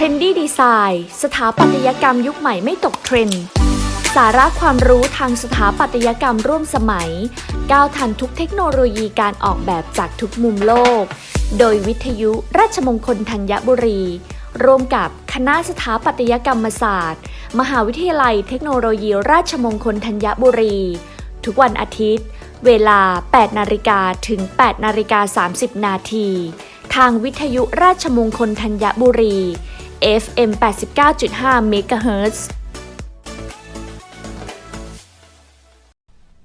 Trendy Design สถาปัตยกรรมยุคใหม่ไม่ตกเทรนด์สาระความรู้ทางสถาปัตยกรรมร่วมสมัย ก้าวทันทุกเทคโนโลยีการออกแบบจากทุกมุมโลก โดยวิทยุราชมงคลธัญบุรี ร่วมกับคณะสถาปัตยกรรมศาสตร์ มหาวิทยาลัยเทคโนโลยีราชมงคลธัญบุรี ทุกวันอาทิตย์ เวลา 8 นาฬิกาถึง 8 นาฬิกา 30 นาที ทางวิทยุราชมงคลธัญบุรี FM 89.5 MHz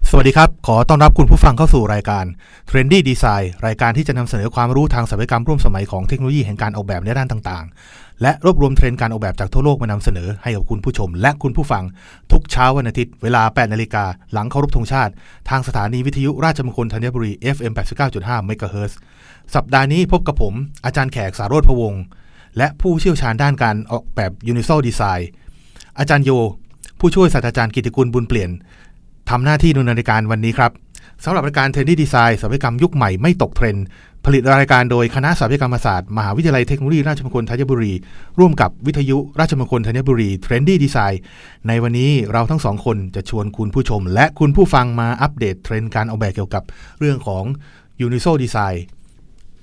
สวัสดีครับ ขอต้อนรับคุณผู้ฟังเข้าสู่รายการ Trendy Design รายการที่จะนำเสนอความรู้ทางศัลยกรรมร่วมสมัยของเทคโนโลยีแห่งการออกแบบในด้านต่างๆ และรวบรวมเทรนด์การออกแบบจากทั่วโลกมานำเสนอให้กับคุณผู้ชม และคุณผู้ฟังทุกเช้าวันอาทิตย์ เวลา 8 นาฬิกา หลังเคารพธงชาติ ทางสถานีวิทยุราชมงคลธัญบุรี FM 89.5 MHz สัปดาห์นี้พบกับผม อาจารย์แขกสารโรธพวงศ์ และผู้เชี่ยวชาญด้านการออกแบบ Universal Design อาจารย์โย ผู้ช่วยศาสตราจารย์กิติกุลบุญเปลี่ยนทำหน้าที่ดำเนินรายการวันนี้ครับสำหรับรายการเทรนดี้ดีไซน์ศัลยกรรมยุคใหม่ไม่ตกเทรนด์ผลิตรายการโดยคณะศัลยกรรมศาสตร์ มหาวิทยาลัยเทคโนโลยีราชมงคลธัญบุรี ร่วมกับวิทยุราชมงคลธัญบุรีเทรนดี้ดีไซน์ในวันนี้เราทั้งสองคนจะชวนคุณผู้ชม และคุณผู้ฟังมาอัปเดตเทรนด์การออกแบบเกี่ยวกับเรื่องของ u n i s o Design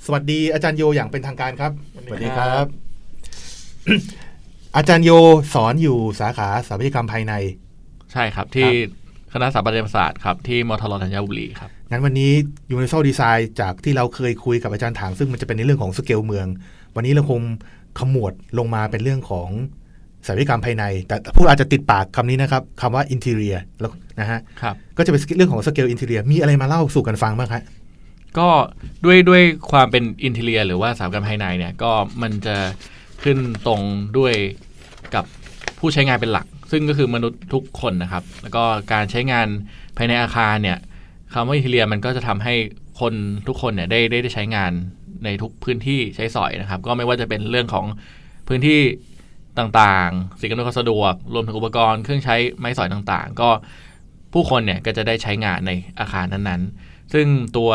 สวัสดีอาจารย์โยอย่างเป็นทางการครับ สวัสดีครับ อาจารย์โยสอนอยู่สาขาศัลยกรรมภายใน ใช่ครับที่คณะสถาปัตยศาสตร์ครับที่มทรธัญบุรีครับ งั้นวันนี้ Universal Design จากที่เราเคยคุยกับอาจารย์ถางซึ่งมันจะเป็นในเรื่องของสเกลเมือง วันนี้เราคงขมวดลงมาเป็นเรื่องของศัลยกรรมภายใน แต่ผู้อาจจะติดปากคำนี้นะครับคำว่า interior แล้วนะฮะครับก็จะเป็นเรื่องของสเกล interior มีอะไรมาเล่าสู่กันฟังบ้างครับ ก็ด้วยด้วยความเป็นอินเทเลีย หรือว่าสถาปัตยกรรมภายในเนี่ยก็มันจะขึ้นตรงด้วยกับผู้ใช้งานเป็นหลัก ซึ่งก็คือมนุษย์ทุกคนนะครับ แล้วก็การใช้งานภายในอาคารเนี่ยคำว่าอินเทเลียมันก็จะทำให้คนทุกคนเนี่ยได้ได้ได้ใช้งานในทุกพื้นที่ใช้สอยนะครับ ก็ไม่ว่าจะเป็นเรื่องของพื้นที่ต่างๆ สิ่งอำนวยความสะดวก รวมถึงอุปกรณ์เครื่องใช้ไม้สอยต่างๆ ก็ผู้คนเนี่ยก็จะได้ใช้งานในอาคารนั้นๆ ซึ่งตัว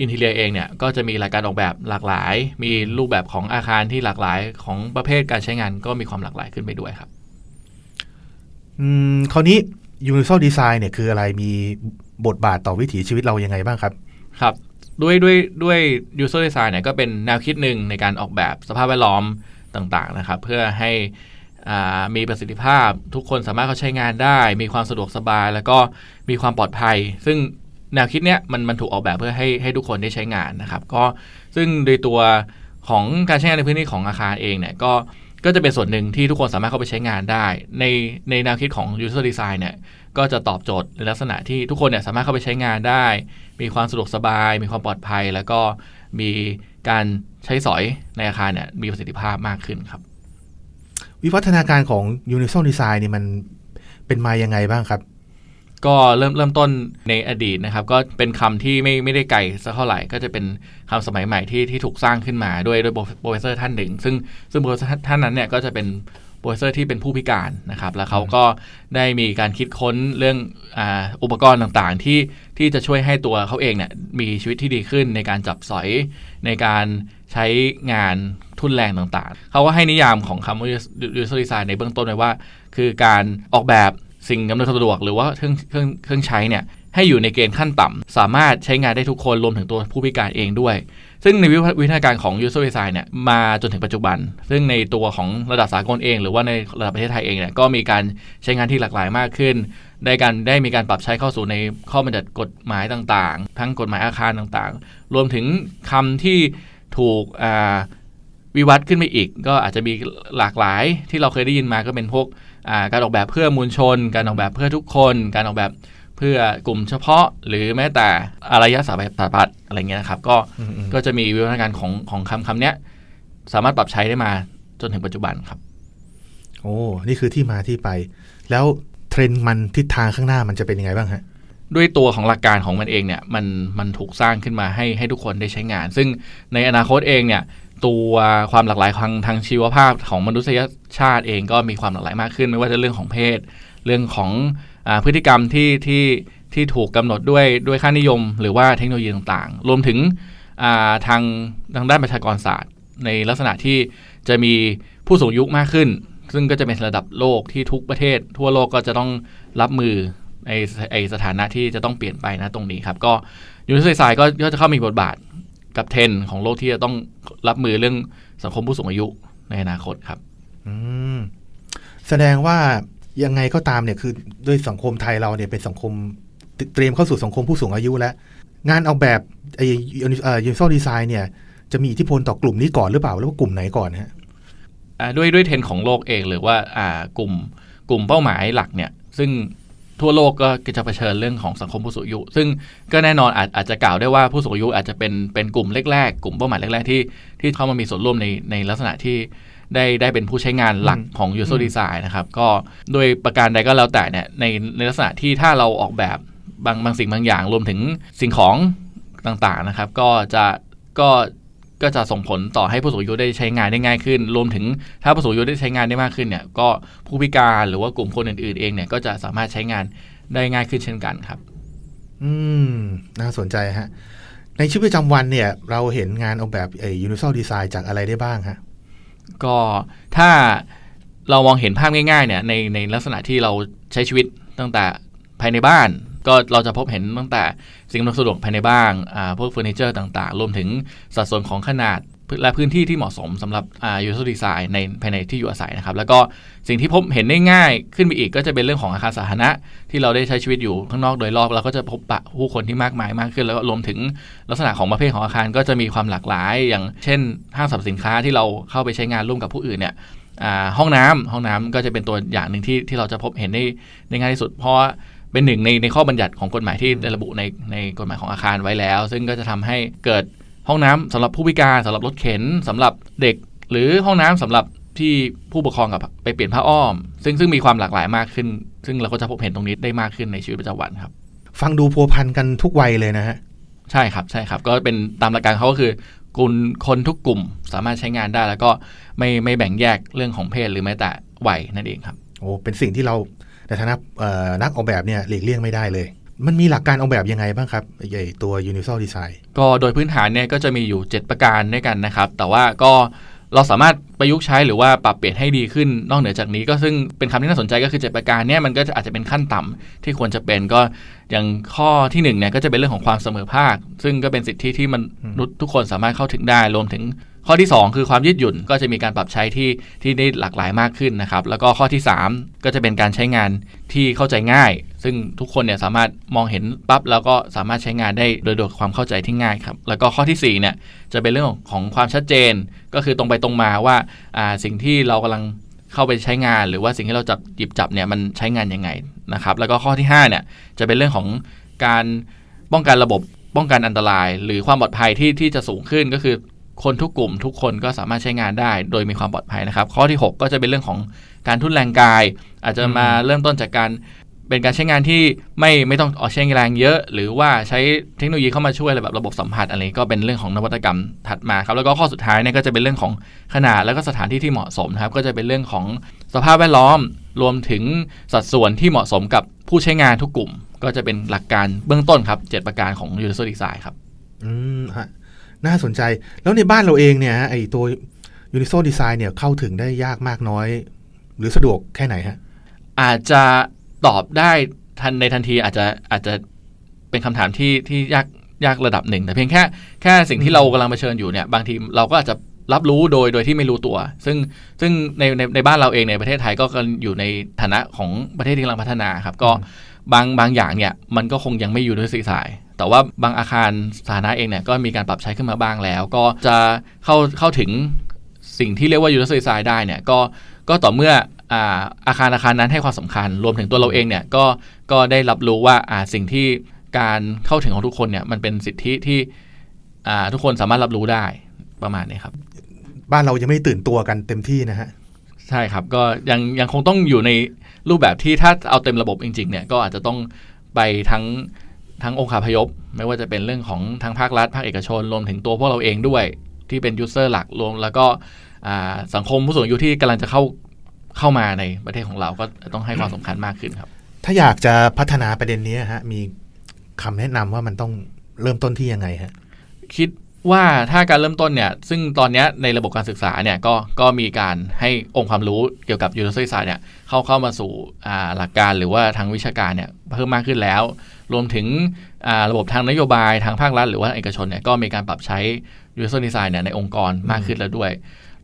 อินเทเลียเองเนี่ยก็จะมีรายการออกแบบหลากหลาย มีรูปแบบของอาคารที่หลากหลายของประเภทการใช้งานก็มีความหลากหลายขึ้นไปด้วยครับอืมคราวนี้ Universal Design เนี่ยคืออะไรมีบทบาทต่อวิถีชีวิตเรายังไงบ้างครับ ครับ ด้วยด้วยด้วย user design เนี่ยก็เป็นแนวคิดหนึ่งในการออกแบบสภาพแวดล้อมต่างๆนะครับ เพื่อให้อ่ามีประสิทธิภาพทุกคนสามารถเข้าใช้งานได้ มีความสะดวกสบาย แล้วก็มีความปลอดภัย ซึ่ง แนวคิดเนี้ยมันมันถูกออกแบบเพื่อให้ให้ทุกคนได้ใช้งานนะครับ ก็ซึ่งโดยตัวของการใช้งานในพื้นที่ของอาคารเองเนี่ยก็ก็จะเป็นส่วนหนึ่งที่ทุกคนสามารถเข้าไปใช้งานได้ ในในแนวคิดของ user design เนี่ยก็จะตอบโจทย์ในลักษณะที่ทุกคนเนี่ยสามารถเข้าไปใช้งานได้ มีความสะดวกสบาย มีความปลอดภัย แล้วก็มีการใช้สอยในอาคารเนี่ยมีประสิทธิภาพมากขึ้นครับ วิวัฒนาการของ Universal Design เนี่ยมันเป็นมายังไงบ้างครับ ก็เริ่มเริ่มต้นในอดีตนะครับ ก็เป็นคำที่ไม่ไม่ได้ไกลสักเท่าไหร่ ก็จะเป็นคำสมัยใหม่ที่ที่ถูกสร้างขึ้นมาด้วยด้วยโปรเฟสเซอร์ท่านหนึ่ง ซึ่งซึ่งโปรเฟสเซอร์ท่านนั้นเนี่ยก็จะเป็นโปรเฟสเซอร์ที่เป็นผู้พิการนะครับ แล้วเขาก็ได้มีการคิดค้นเรื่องอาอุปกรณ์ต่างๆ ที่ที่จะช่วยให้ตัวเขาเองเนี่ยมีชีวิตที่ดีขึ้นในการจับสอยในการใช้งานทุนแรงต่างๆ เขาก็ให้นิยามของคำว่า user design ในเบื้องต้นไว้ว่า คือการออกแบบ สิ่งอำนวยความสะดวกหรือว่าเครื่องเครื่องเครื่องใช้เนี่ยให้อยู่ในเกณฑ์ขั้นต่ำสามารถใช้งานได้ทุกคนรวมถึงตัวผู้พิการเองด้วย ซึ่งในวิวัฒนาการของ user design เนี่ยมาจนถึงปัจจุบัน ซึ่งในตัวของระดับสากลเอง หรือว่าในระดับประเทศไทยเองเนี่ยก็มีการใช้งานที่หลากหลายมากขึ้นได้การได้มีการปรับใช้เข้าสู่ในข้อบัญญัติกฎหมายต่างๆ ทั้งกฎหมายอาคารต่างๆ รวมถึงคำที่ถูกอ่า วิวัฒน์ขึ้นไปอีก ก็อาจจะมีหลากหลายที่เราเคยได้ยินมาก็เป็นพวกอ่าการออกแบบเพื่อมวลชน การออกแบบเพื่อทุกคน การออกแบบเพื่อกลุ่มเฉพาะ หรือแม้แต่อารยสถาปัตย์อะไรเงี้ยนะครับ ก็อืมๆก็จะมีวิวัฒนาการของของคำคำเนี้ยสามารถปรับใช้ได้มาจนถึงปัจจุบันครับ โอ้นี่คือที่มาที่ไป แล้วเทรนด์มันทิศทางข้างหน้ามันจะเป็นยังไงบ้างฮะด้วยตัวของหลักการของมันเองเนี่ยมันมันถูกสร้างขึ้นมาให้ให้ทุกคนได้ใช้งาน ซึ่งในอนาคตเองเนี่ย ตัวความหลากหลายทางทางชีวภาพของมนุษยชาติเองก็มีความหลากหลายมากขึ้น ไม่ว่าจะเรื่องของเพศ เรื่องของอพฤติกรรมที่ที่ที่ถูกกำหนดด้วยด้วยค่านิยม หรือว่าเทคโนโลยีต่างๆ รวมถึงาทางทางด้านประชากรศาสตร์ ในลักษณะที่จะมีผู้สูงอายุมากขึ้น ซึ่งก็จะเป็นระดับโลกที่ทุกประเทศ ทั่วโลกก็จะต้องรับมือไอไอสถานะที่จะต้องเปลี่ยนไปนะตรงนี้ครับ ก็ยูนิเซอร์ก็จะเข้ามีบทบาท กับเทรนด์ของโลกที่จะต้องรับมือเรื่องสังคมผู้สูงอายุในอนาคตครับอืมแสดงว่ายังไงก็ตามเนี่ยคือด้วยสังคมไทยเราเนี่ยเป็นสังคมเตเตรียมเข้าสู่สังคมผู้สูงอายุแล้ว งานออกแบบไอ้ยูนิเซอร์ดีไซน์เนี่ยจะมีอิทธิพลต่อกลุ่มนี้ก่อนหรือเปล่าหรือว่ากลุ่มไหนก่อนฮะอ่าด้วยด้วยเทรนด์ของโลกเองหรือว่าอ่ากลุ่มกลุ่มเป้าหมายหลักเนี่ย ซึ่ง ทั่วโลกก็จะเผชิญเรื่องของสังคมผู้สูงอายุ ซึ่งก็แน่นอนอาจอาจจะกล่าวได้ว่าผู้สูงอายุอาจจะเป็นเป็นกลุ่มแรกๆ กลุ่มเป้าหมายแรกๆที่ที่เข้ามามีส่วนร่วมในในลักษณะที่ได้ได้เป็นผู้ใช้งานหลักอืมของ user อืม design นะครับ ก็โดยประการใดก็แล้วแต่เนี่ยในในลักษณะที่ถ้าเราออกแบบบางบางสิ่งบางอย่าง รวมถึงสิ่งของต่างๆนะครับ ก็จะก็ ก็จะส่งผลต่อให้ผู้สูงอายุได้ใช้งานได้ง่ายขึ้น รวมถึงถ้าผู้สูงอายุได้ใช้งานได้มากขึ้นเนี่ย ก็ผู้พิการหรือว่ากลุ่มคนอื่นๆ เองเนี่ย ก็จะสามารถใช้งานได้ง่ายขึ้นเช่นกันครับ อืม น่าสนใจฮะ ในชีวิตประจำวันเนี่ย เราเห็นงานออกแบบไอ้ยูนิ r อ a l ดีไซน์จากอะไรได้บ้างฮะ ก็ถ้าเรามองเห็นภาพง่ายๆ เนี่ย ในในลักษณะที่เราใช้ชีวิตตั้งแต่ภายในบ้าน ก็เราจะพบเห็นตั้งแต่สิ่งอำนวยความสะดวกภายในบ้านอ่าพวกเฟอร์นิเจอร์ต่างๆ รวมถึงสัดส่วนของขนาดและพื้นที่ที่เหมาะสมสำหรับอ่า user design ในภายในที่อยู่อาศัยนะครับ แล้วก็สิ่งที่พบเห็นได้ง่ายขึ้นไปอีกก็จะเป็นเรื่องของอาคารสาธารณะ ที่เราได้ใช้ชีวิตอยู่ข้างนอกโดยรอบเราก็จะพบปะผู้คนที่มากมายมากขึ้น แล้วก็รวมถึงลักษณะของประเภทของอาคารก็จะมีความหลากหลาย อย่างเช่นห้างสรรพสินค้าที่เราเข้าไปใช้งานร่วมกับผู้อื่นเนี่ยอ่าห้องน้ำห้องน้ำก็จะเป็นตัวอย่างหนึ่งที่ที่เราจะพบเห็นได้ได้ง่ายที่สุด เพราะ เป็นหนึ่งในในข้อบัญญัติของกฎหมายที่ได้ระบุในในกฎหมายของอาคารไว้แล้ว ซึ่งก็จะทำให้เกิดห้องน้ำสำหรับผู้พิการสำหรับรถเข็นสำหรับเด็ก หรือห้องน้ำสำหรับที่ผู้ปกครองกับไปเปลี่ยนผ้าอ้อม ซึ่งซึ่งมีความหลากหลายมากขึ้น ซึ่งเราก็จะพบเห็นตรงนี้ได้มากขึ้นในชีวิตประจำวันครับ ฟังดูพัวพันกันทุกวัยเลยนะฮะใช่ครับใช่ครับก็เป็นตามหลักการเขาก็คือกลุ่มคนทุกกลุ่มสามารถใช้งานได้ แล้วก็ไม่ไม่แบ่งแยกเรื่องของเพศหรือแม้แต่วัยนั่นเองครับโอ้เป็นสิ่งที่เรา ในฐานะนักออกแบบเนี่ยหลีกเลี่ยงไม่ได้เลย มันมีหลักการออกแบบยังไงบ้างครับไอ้ตัว Universal Design ก็โดยพื้นฐานเนี่ยก็จะมีอยู่ 7 ประการด้วยกันนะครับ แต่ว่าก็เราสามารถประยุกต์ใช้หรือว่าปรับเปลี่ยนให้ดีขึ้นนอกเหนือจากนี้ก็ซึ่งเป็นคำที่น่าสนใจก็คือ7ประการเนี่ยมันก็อาจจะเป็นขั้นต่ำที่ควรจะเป็นก็อย่างข้อที่1เนี่ยก็จะเป็นเรื่องของความเสมอภาค ซึ่งก็เป็นสิทธิที่มนุษย์ทุกคนสามารถเข้าถึงได้รวมถึง ข้อที่ 2 คือความยืดหยุ่นก็จะมีการปรับใช้ที่ที่ได้หลากหลายมากขึ้นนะครับ แล้วก็ข้อที่ 3 ก็จะเป็นการใช้งานที่เข้าใจง่าย ซึ่งทุกคนเนี่ยสามารถมองเห็นปั๊บแล้วก็สามารถใช้งานได้โดยโดยความเข้าใจที่ง่ายครับ แล้วก็ข้อที่4เนี่ยจะเป็นเรื่องของความชัดเจน ก็คือตรงไปตรงมาว่าอ่าสิ่งที่เรากำลังเข้าไปใช้งาน หรือว่าสิ่งที่เราจับหยิบจับเนี่ยมันใช้งานยังไงนะครับ แล้วก็ข้อที่5เนี่ยจะเป็นเรื่องของการป้องกันระบบป้องกันอันตราย หรือความปลอดภัยที่ที่จะสูงขึ้นก็คือ คนทุกกลุ่มทุกคนก็สามารถใช้งานได้โดยมีความปลอดภัยนะครับ ข้อที่ 6 ก็จะเป็นเรื่องของการทุ่นแรงกาย อาจจะมาเริ่มต้นจากการเป็นการใช้งานที่ไม่ไม่ต้องออกใช้แรงเยอะ หรือว่าใช้เทคโนโลยีเข้ามาช่วยแบบระบบสัมผัสอะไรก็เป็นเรื่องของนวัตกรรมถัดมาครับแล้วก็ข้อสุดท้ายเนี่ยก็จะเป็นเรื่องของขนาดแล้วก็สถานที่ที่เหมาะสมนะครับก็จะเป็นเรื่องของสภาพแวดล้อม รวมถึงสัดส่วนที่เหมาะสมกับผู้ใช้งานทุกกลุ่ม ก็จะเป็นหลักการเบื้องต้นครับเจ็ดประการของ user design ครับอืมฮะ น่าสนใจ แล้วในบ้านเราเองเนี่ยไอ้ตัวยูนิโซดีไซน์เนี่ยเข้าถึงได้ยากมากน้อย หรือสะดวกแค่ไหนฮะ อาจจะตอบได้ทันในทันทีอาจจะอาจจะเป็นคำถามที่ที่ยากยากระดับหนึ่ง แต่เพียงแค่แค่สิ่งที่เรากำลังเผชิญอยู่เนี่ย บางทีเราก็อาจจะ รับรู้โดยโดยที่ไม่รู้ตัว ซึ่งซึ่งในในในบ้านเราเองในประเทศไทยก็กำลังอยู่ในฐานะของประเทศที่กำลังพัฒนาครับ ก็บางบางอย่างเนี่ยมันก็คงยังไม่อยู่ด้วยสีสาย แต่ว่าบางอาคารสาธารณะเองเนี่ยก็มีการปรับใช้ขึ้นมาบ้างแล้ว ก็จะเข้าเข้าถึงสิ่งที่เรียกว่า user design ได้เนี่ยก็ก็ต่อเมื่ออ่าอาคารอาคารนั้นให้ความสำคัญ รวมถึงตัวเราเองเนี่ยก็ก็ได้รับรู้ว่าอ่าสิ่งที่การเข้าถึงของทุกคนเนี่ยมันเป็นสิทธิที่อ่าทุกคนสามารถรับรู้ได้ประมาณนี้ครับ บ้านเรายังไม่ได้ตื่นตัวกันเต็มที่นะฮะใช่ครับก็ยังยังคงต้องอยู่ในรูปแบบที่ถ้าเอาเต็มระบบจริงๆเนี่ยก็อาจจะต้องไปทั้งทั้งองค์คาพยพ ไม่ว่าจะเป็นเรื่องของทางภาครัฐ ภาคเอกชนรวมถึงตัวพวกเราเองด้วยที่เป็นยูเซอร์หลักรวม แล้วก็อ่าสังคมผู้สูงอายุที่กำลังจะเข้าเข้ามาในประเทศของเราก็ต้องให้ความสำคัญมากขึ้นครับ ถ้าอยากจะพัฒนาประเด็นนี้ฮะมีคำแนะนำว่ามันต้องเริ่มต้นที่ยังไงฮะคิด ว่าถ้าการเริ่มต้นเนี่ย ซึ่งตอนนี้ในระบบการศึกษาเนี่ยก็ก็มีการให้องค์ความรู้เกี่ยวกับ Universal Design เนี่ยเข้าเข้ามาสู่หลักการหรือว่าทางวิชาการเนี่ยเพิ่มมากขึ้นแล้ว รวมถึงระบบทางนโยบายทางภาครัฐหรือว่าเอกชนเนี่ยก็มีการปรับใช้ Universal Design เนี่ยในองค์กรมากขึ้นแล้วด้วย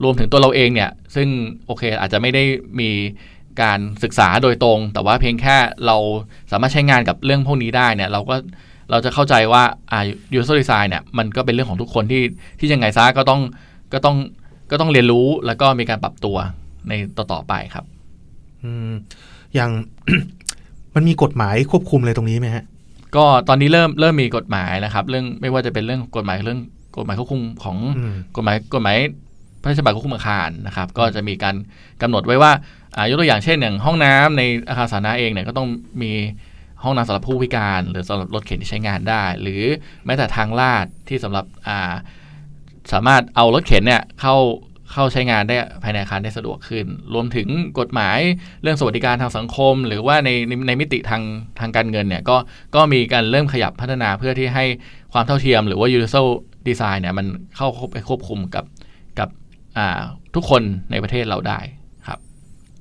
รวมถึงตัวเราเองเนี่ยซึ่งโอเคอาจจะไม่ได้มีการศึกษาโดยตรง แต่ว่าเพียงแค่เราสามารถใช้งานกับเรื่องพวกนี้ได้เนี่ยเราก็ เราจะเข้าใจว่าอ่า user design เนี่ยมันก็เป็นเรื่องของทุกคนที่ที่ยังไงซะก็ต้องก็ต้องก็ต้องเรียนรู้แล้วก็มีการปรับตัวในต่อๆไปครับอืมอย่างมันมีกฎหมายควบคุมอะไรตรงนี้ไหมฮะ ก็ตอนนี้เริ่มเริ่มมีกฎหมายนะครับ เรื่องไม่ว่าจะเป็นเรื่องกฎหมายเรื่องกฎหมายควบคุมของอืมกฎหมายกฎหมายพระราชบัญญัติควบคุมอาคารนะครับ ก็จะมีการกำหนดไว้ว่าอ่า ยกตัวอย่างเช่นอย่างห้องน้ำในอาคารสาธารณะเองเนี่ยก็ต้องมี ห้องน้ำสำหรับผู้พิการ หรือสำหรับรถเข็นที่ใช้งานได้ หรือแม้แต่ทางลาดที่สำหรับอ่าสามารถเอารถเข็นเนี่ยเข้าเข้าใช้งานได้ภายในอาคารได้สะดวกขึ้น รวมถึงกฎหมายเรื่องสวัสดิการทางสังคม หรือว่าในในในมิติทางทางการเงินเนี่ยก็ก็มีการเริ่มขยับพัฒนาเพื่อที่ให้ความเท่าเทียม หรือว่า universal design เนี่ยมันเข้าไปควบคุมกับกับทุกคนในประเทศเราได้ครับ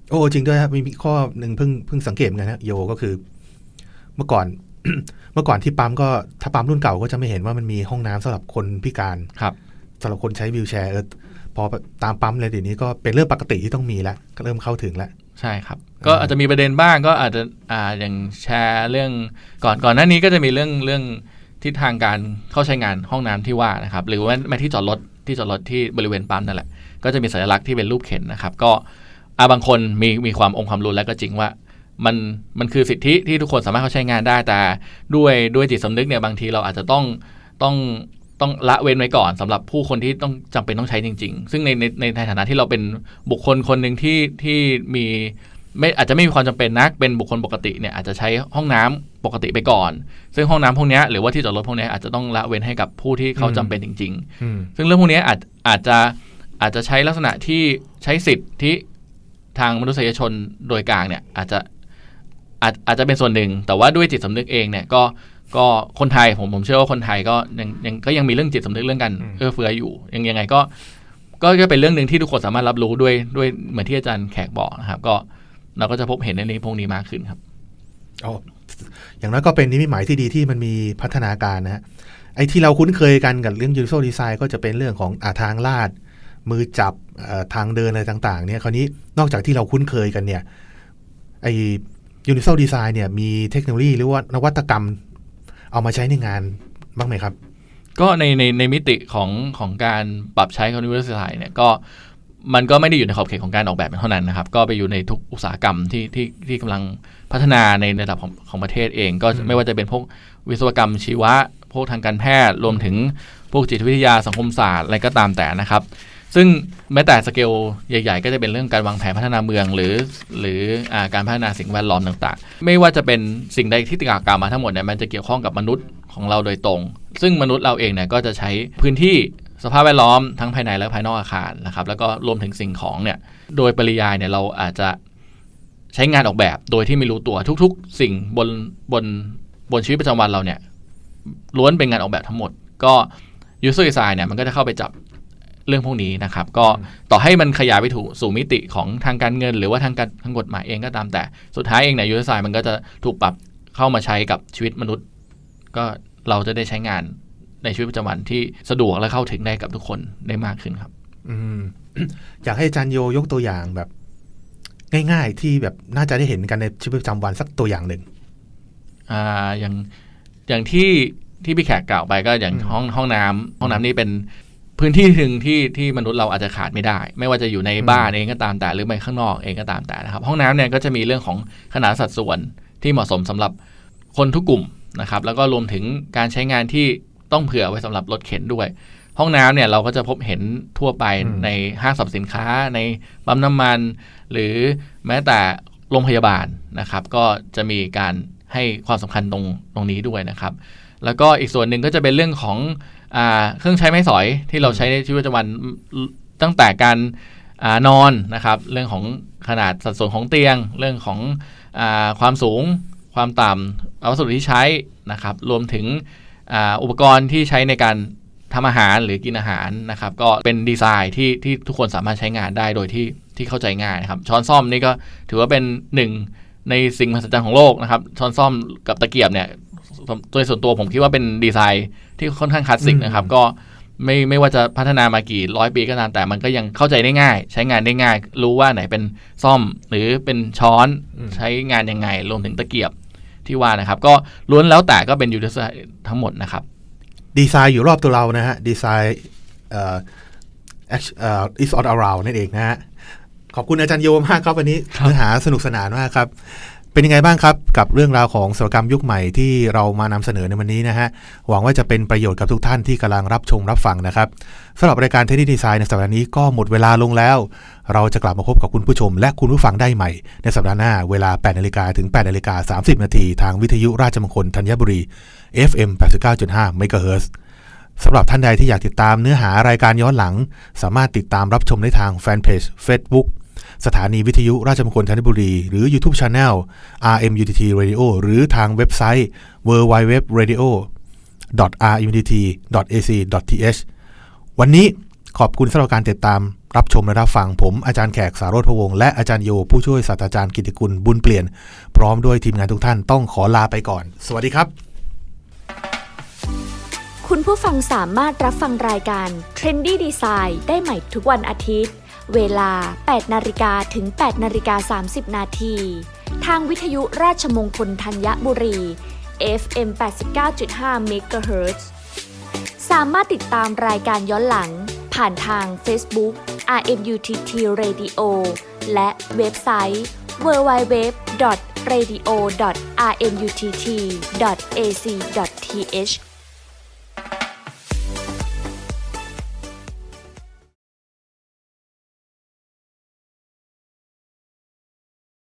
โอ้จริงด้วยครับมีข้อหนึ่งเพิ่งเพิ่งสังเกตเหมือนกันนะโยก็คือ เมื่อก่อนเมื่อก่อนที่ปั๊มก็ถ้าปั๊มรุ่นเก่าก็จะไม่เห็นว่ามันมีห้องน้ำสำหรับคนพิการครับสำหรับคนใช้วีลแชร์เออพอตามปั๊มเลยเดี๋ยวนี้ก็เป็นเรื่องปกติที่ต้องมีแล้วก็เริ่มเข้าถึงแล้วใช่ครับ ก็อาจจะมีประเด็นบ้างก็อาจจะอ่าอย่างแชร์เรื่องก่อนก่อนหน้านี้ก็จะมีเรื่องเรื่องทิศทางการเข้าใช้งานห้องน้ำที่ว่านะครับ หรือว่าแม้ที่จอดรถที่จอดรถที่บริเวณปั๊มนั่นแหละก็จะมีสัญลักษณ์ที่เป็นรูปเข็นนะครับ ก็อาบางคนมีมีความองค์ความรู้แล้วก็จริงว่า มันมันคือสิทธิที่ทุกคนสามารถเข้าใช้งานได้แต่ด้วยด้วยจิตสำนึกเนี่ยบางทีเราอาจจะต้องต้องต้องละเว้นไว้ก่อนสำหรับผู้คนที่ต้องจำเป็นต้องใช้จริง ๆ ซึ่งในในในฐานะที่เราเป็นบุคคลคนหนึ่งที่ที่มีไม่อาจจะไม่มีความจำเป็นนักเป็นบุคคลปกติเนี่ยอาจจะใช้ห้องน้ำปกติไปก่อน ซึ่งห้องน้ำพวกเนี้ยหรือว่าที่จอดรถพวกเนี้ยอาจจะต้องละเว้นให้กับผู้ที่เขาจำเป็นจริงๆอืมซึ่งเรื่องพวกนี้อาจอาจจะอาจจะใช้ลักษณะที่ใช้สิทธิทางมนุษยชนโดยกลางเนี่ยอาจจะ อาจอาจจะเป็นส่วนหนึ่ง แต่ว่าด้วยจิตสำนึกเองเนี่ยก็ก็คนไทยผมผมเชื่อว่าคนไทยก็ยังยังก็ยังมีเรื่องจิตสำนึกเรื่องการอืมเอื้อเฟื้ออยู่ยังยังไงก็ ก็ก็เป็นเรื่องหนึ่งที่ทุกคนสามารถรับรู้ด้วยด้วยเหมือนที่อาจารย์แขกบอกนะครับ ก็เราก็จะพบเห็นในนี้พวกนี้มากขึ้นครับอ๋ออย่างน้อยก็เป็นนิมิตหมายที่ดีที่มันมีพัฒนาการนะฮะไอ้ที่เราคุ้นเคยกันกับเรื่อง universal design ก็จะเป็นเรื่องของอาทางลาด มือจับเอ่อทางเดินอะไรต่าง ๆ เนี่ยคราวนี้นอกจากที่เราคุ้นเคยกันเนี่ยไอ้ universal design เนี่ยมีเทคโนโลยีหรือว่านวัตกรรมเอามาใช้ในงานบ้างไหมครับ ก็ในในในมิติของของการปรับใช้ของ Universal Design เนี่ยก็มันก็ไม่ได้อยู่ในขอบเขตของการออกแบบเท่านั้นนะครับ ก็ไปอยู่ในทุกอุตสาหกรรมที่ที่ที่กำลังพัฒนาในระดับของของประเทศเอง ก็อืมไม่ว่าจะเป็นพวกวิศวกรรมชีวะ พวกทางการแพทย์รวมถึงพวกจิตวิทยาสังคมศาสตร์อะไรก็ตามแต่นะครับ ซึ่งแม้แต่สเกลใหญ่ ๆ ก็จะเป็นเรื่องการวางแผนพัฒนาเมืองหรือ หรืออการพัฒนาสิ่งแวดล้อมต่างๆ ไม่ว่าจะเป็นสิ่งใดที่กล่าวมาทั้งหมดเนี่ยมันจะเกี่ยวข้องกับมนุษย์ของเราโดยตรง ซึ่งมนุษย์เราเองเนี่ยก็จะใช้พื้นที่สภาพแวดล้อมทั้งภายในและภายนอกอาคารนะครับแล้วก็รวมถึงสิ่งของเนี่ยโดยปริยายเนี่ยเราอาจจะใช้งานออกแบบโดยที่ไม่รู้ตัวทุก ๆ สิ่งบนบนบนชีวิตประจำวันเราเนี่ยล้วนเป็นงานออกแบบทั้งหมดก็ user design เนี่ยมันก็จะเข้าไปจับ เรื่องพวกนี้นะครับ ก็ต่อให้มันขยายไปถูสู่มิติของทางการเงิน หรือว่าทางการทางกฎหมายเองก็ตามแต่สุดท้ายเองเนี่ย user design มันก็จะถูกปรับเข้ามาใช้กับชีวิตมนุษย์ ก็เราจะได้ใช้งานในชีวิตประจำวันที่สะดวกและเข้าถึงได้กับทุกคนได้มากขึ้นครับ อืมอยากให้อาจารย์โยยกตัวอย่างแบบ ง่าย ๆ ที่แบบน่าจะได้เห็นกันในชีวิตประจำวันสักตัวอย่างหนึ่งอ่าอย่างอย่างที่ที่พี่แขกกล่าวไปก็อย่างอืมห้องห้องน้ำห้องน้ำนี่เป็น พื้นที่หนึ่งที่ที่มนุษย์เราอาจจะขาดไม่ได้ ไม่ว่าจะอยู่ในบ้านเองก็ตามแต่หรือไปข้างนอกเองก็ตามแต่นะครับ ห้องน้ำเนี่ยก็จะมีเรื่องของขนาดสัดส่วนที่เหมาะสมสำหรับคนทุกกลุ่มนะครับ แล้วก็รวมถึงการใช้งานที่ต้องเผื่อไว้สำหรับรถเข็นด้วย ห้องน้ำเนี่ยเราก็จะพบเห็นทั่วไปอืมในห้างสรรพสินค้าในปั๊มน้ำมัน หรือแม้แต่โรงพยาบาลนะครับ ก็จะมีการให้ความสำคัญตรงตรงนี้ด้วยนะครับ แล้วก็อีกส่วนหนึ่งก็จะเป็นเรื่องของอา เครื่องใช้ไม้สอยที่เราใช้ในชีวิตประจำวันตั้งแต่การอานอนนะครับ เรื่องของขนาดสัดส่วนของเตียง เรื่องของอความสูง ความต่ำวัสดุที่ใช้นะครับ รวมถึงอ,อุปกรณ์ที่ใช้ในการทำอาหารหรือกินอาหารนะครับ ก็เป็นดีไซน์ที่ที่ทุกคนสามารถใช้งานได้โดยที่ที่เข้าใจง่ายนะครับ ช้อนซ่อมนี่ก็ถือว่าเป็นหนึ่งในสิ่งมหัศจรรย์ของโลกนะครับ ช้อนซ่อมกับตะเกียบเนี่ยโดยส่วนตัวผมคิดว่าเป็นดีไซน์ ที่ค่อนข้างคลาสสิกนะครับ ก็ไม่ไม่ว่าจะพัฒนามากี่ร้อยปีก็ตามแต่มันก็ยังเข้าใจได้ง่าย ใช้งานได้ง่าย รู้ว่าไหนเป็นซ่อมหรือเป็นช้อนอืมใช้งานยังไง รวมถึงตะเกียบที่ว่านะครับ ก็ล้วนแล้วแต่ก็เป็นยูทิสทั้งหมดนะครับ ดีไซน์อยู่รอบตัวเรานะฮะดีไซน์เอ่อ act- เอ่อ is all around นั่นเองนะฮะขอบคุณอาจารย์โยมากครับวันนี้ครับเนื้อหาสนุกสนานมากครับ เป็นยังไงบ้างครับกับเรื่องราวของศิลปกรรมยุคใหม่ที่เรามานำเสนอในวันนี้นะฮะหวังว่าจะเป็นประโยชน์กับทุกท่านที่กำลังรับชมรับฟังนะครับสำหรับรายการเทนนิสดีไซน์ในสัปดาห์นี้ก็หมดเวลาลงแล้ว เราจะกลับมาพบกับคุณผู้ชม และคุณผู้ฟังได้ใหม่ ในสัปดาห์หน้าเวลา8นาฬิกาถึง8นาฬิกา30นาทีทางวิทยุราชมงคลธัญบุรี FM 89.5 MHz สำหรับท่านใดที่อยากติดตามเนื้อหารายการย้อนหลัง สามารถติดตามรับชมได้ทางแฟนเพจ Facebook สถานีวิทยุราชมงคลธัญบุรี หรือ YouTube Channel RMUTT Radio หรือทางเว็บไซต์ www.radio rmutt.ac.th วันนี้ขอบคุณสำหรับการติดตามรับชมและรับฟังผมอาจารย์แขกสารโรธพะวงศ์และอาจารย์โย ผู้ช่วยศาสตราจารย์กิติกุลบุญเปลี่ยน พร้อมด้วยทีมงานทุกท่านต้องขอลาไปก่อน สวัสดีครับ คุณผู้ฟังสามารถรับฟังรายการ Trendy Design ได้ใหม่ทุกวันอาทิตย์ เวลา 8 นาฬิกาถึง 8 นาฬิกา 30 นาที ทางวิทยุราชมงคลธัญบุรี FM 89.5 MHz สามารถติดตามรายการย้อนหลัง ผ่านทาง Facebook RMUTT Radio และเว็บไซต์ www.radio.rmutt.ac.th